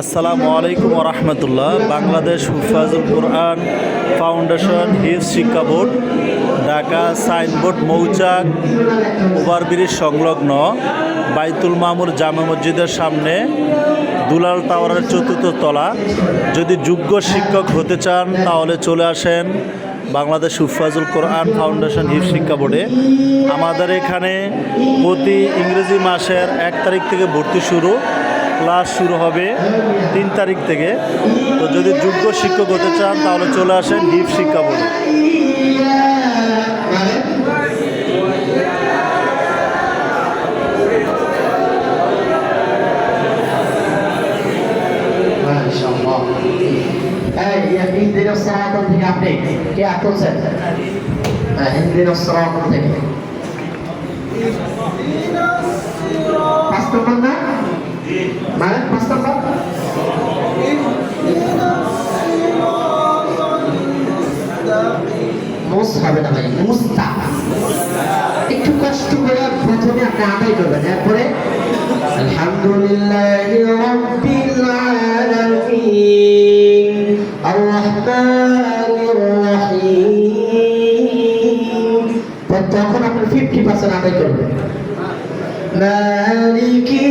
আসসালামু আলাইকুম রহমতুল্লাহ বাংলাদেশ হুফাজুল কোরআন ফাউন্ডেশন হিফ শিক্ষা board, Dhaka Signboard Mouchak overbridge সংলগ্ন বাইতুল মামুর জামা মসজিদের সামনে দুলাল টাওয়ারের চতুর্থ তলা। যদি যোগ্য শিক্ষক হতে চান, তাহলে চলে আসেন বাংলাদেশ হুফাজুল কোরআন ফাউন্ডেশন হিফ শিক্ষা বোর্ডে। আমাদের এখানে প্রতি ইংরেজি মাসের এক তারিখ থেকে ভর্তি শুরু। ক্লাস শুরু হবে তিন তারিখ থেকে তো যদি যোগ্য শিক্ষক হতে চান তাহলে চলে আসেন হিপ শিক্ষা বোর্ডে মাশাআল্লাহ এই ইহদিন الصراط থেকে আপনি কে আতুলছেন ইহদিন الصراط থেকে মুস হবে না ভাই মুস্তা একটু কষ্ট করে প্রথমে আপনি আদায় করবেন, এরপরে আলহামদুলিল্লাহ রাব্বিল আলামিন আর রহমানির রহিম তখন আপনি ফিফটি পার্সেন্ট আদায় করবেন। মালিকি